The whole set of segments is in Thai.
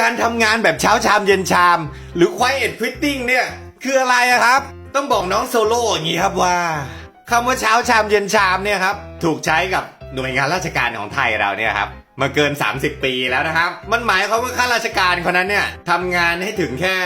การทำงานแบบเช้าชามเย็นชาม หรือ quiet quitting เนี่ย คืออะไรอะครับ ต้องบอกน้องโซโล่อย่างนี้ครับว่าคำว่าเช้าชามเย็นชามเนี่ยครับ ถูกใช้กับหน่วยงานราชการของไทยเราเนี่ยครับมาเกิน 30 ปีแล้วนะครับ มันหมายความว่าข้าราชการคนนั้นเนี่ยทำงานให้ถึงแค่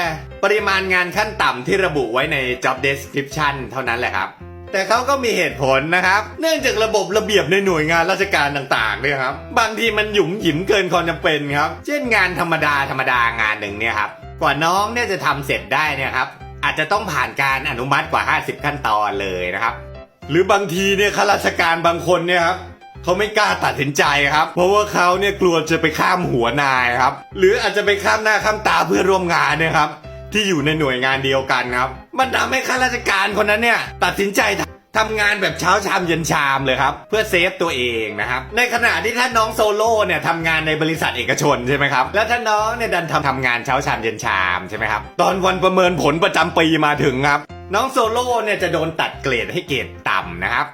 ปริมาณงานขั้นต่ำที่ระบุไว้ใน job description เท่านั้นแหละครับ แต่เขาก็มีเหตุผลนะครับ เนื่องจากระบบระเบียบในหน่วยงานราชการต่างๆเนี่ยครับ บางทีมันหยุมหยิมเกินความจำเป็นครับ เช่นงานธรรมดาธรรมดางานหนึ่งเนี่ยครับ กว่าน้องเนี่ยจะทำเสร็จได้เนี่ยครับ อาจจะต้องผ่านการอนุมัติกว่า 50 ขั้นตอนเลยนะครับ หรือบางทีเนี่ยข้าราชการบางคนเนี่ยครับเขาไม่กล้าตัดสินใจครับ เพราะว่าเขาเนี่ยกลัวจะไปข้ามหัวนายครับ หรืออาจจะไปข้ามหน้าข้ามตาเพื่อนร่วมงานเนี่ยครับ ที่อยู่ในหน่วยงานเดียวกันครับ มันทำให้ข้าราชการคนนั้นเนี่ยตัดสินใจทำงานแบบเช้าชามเย็นชามเลยครับ เพื่อเซฟตัวเองนะครับ ในขณะที่ท่านน้องโซโล่เนี่ยทำงานในบริษัทเอกชนใช่ไหมครับ แล้วท่าน้องเนี่ยดันทำทำงานเช้าชามเย็นชามใช่ไหมครับ ตอนวันประเมินผลประจำปีมาถึงครับ น้องโซโล่เนี่ยจะโดนตัดเกรดให้เกรดต่ำนะครับ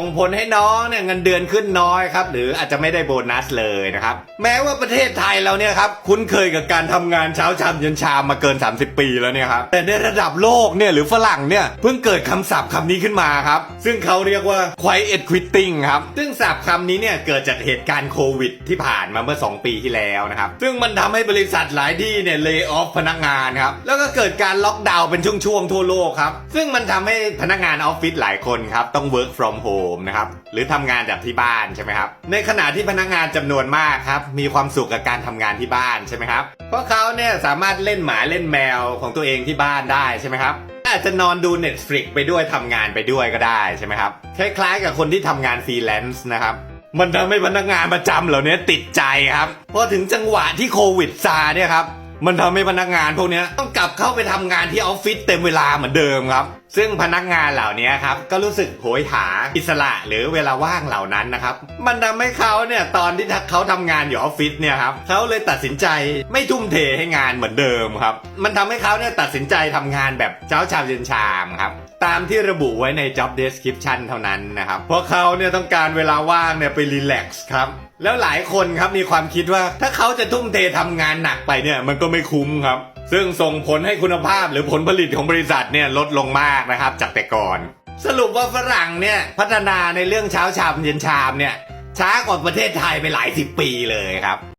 ส่งผลให้น้องเนี่ยเงินเดือนขึ้นน้อยครับหรืออาจจะไม่ได้โบนัสเลยนะครับแม้ว่าประเทศไทยเราเนี่ยครับคุ้นเคยกับการทำงานเช้าชามเย็นชามมาเกิน 30 ปีแล้วเนี่ยครับแต่ในระดับโลกเนี่ยหรือฝรั่งเนี่ยเพิ่งเกิดคำศัพท์คำนี้ขึ้นมาครับซึ่งเขาเรียกว่า quiet quitting ครับซึ่งศัพท์คำนี้เนี่ยเกิดจากเหตุการณ์โควิด ที่ผ่านมาเมื่อ 2 ปีที่แล้วนะครับซึ่งมันทำให้บริษัทหลายที่เนี่ยเลิกออฟพนักงานครับแล้วก็เกิดการล็อกดาวน์เป็นช่วงๆทั่วโลกครับซึ่งมันทำให้พนักงานออฟฟิศหลายคนครับต้อง work from home นะครับ หรือทำงานจากที่บ้านใช่ไหมครับ ในขณะที่พนักงานจำนวนมากครับ มีความสุขกับการทำงานที่บ้านใช่ไหมครับ เพราะเขาเนี่ยสามารถเล่นหมาเล่นแมวของตัวเองที่บ้านได้ใช่ไหมครับอาจจะนอนดู Netflix ไปด้วยทำงานไปด้วยก็ได้ใช่ไหมครับคล้ายๆกับคนที่ทำงานฟรีแลนซ์นะครับมันทำให้พนักงานประจำเหล่านี้ติดใจครับพอถึงจังหวะที่โควิดซาเนี่ยครับมันทำให้พนักงานพวกนี้ต้องกลับเข้าไปทำงานที่ออฟฟิศเต็มเวลาเหมือนเดิมครับซึ่งพนักงานเหล่านี้ครับก็รู้สึกโหยหาอิสระหรือเวลาว่างเหล่านั้นนะครับ มันทำให้เขาเนี่ยตอนที่เขาทำงานอยู่ออฟฟิศเนี่ยครับเขาเลยตัดสินใจไม่ทุ่มเทให้งานเหมือนเดิมครับ มันทำให้เขาเนี่ยตัดสินใจทำงานแบบเช้าชามเย็นชามครับตามที่ระบุไว้ใน job description เท่านั้นนะครับ เพราะเขาเนี่ยต้องการเวลาว่างเนี่ยไปรีแลกซ์ครับ แล้วหลายคนครับมีความคิดว่าถ้าเขาจะทุ่มเททำงานหนักไปเนี่ยมันก็ไม่คุ้มครับ ซึ่งส่งผลให้คุณภาพหรือผลผลิตของบริษัทเนี่ยลดลงมากนะครับจากแต่ก่อน สรุปว่าฝรั่งเนี่ยพัฒนาในเรื่องเช้าชามเย็นชามเนี่ยช้ากว่าประเทศไทยไปหลายสิบปีเลยครับ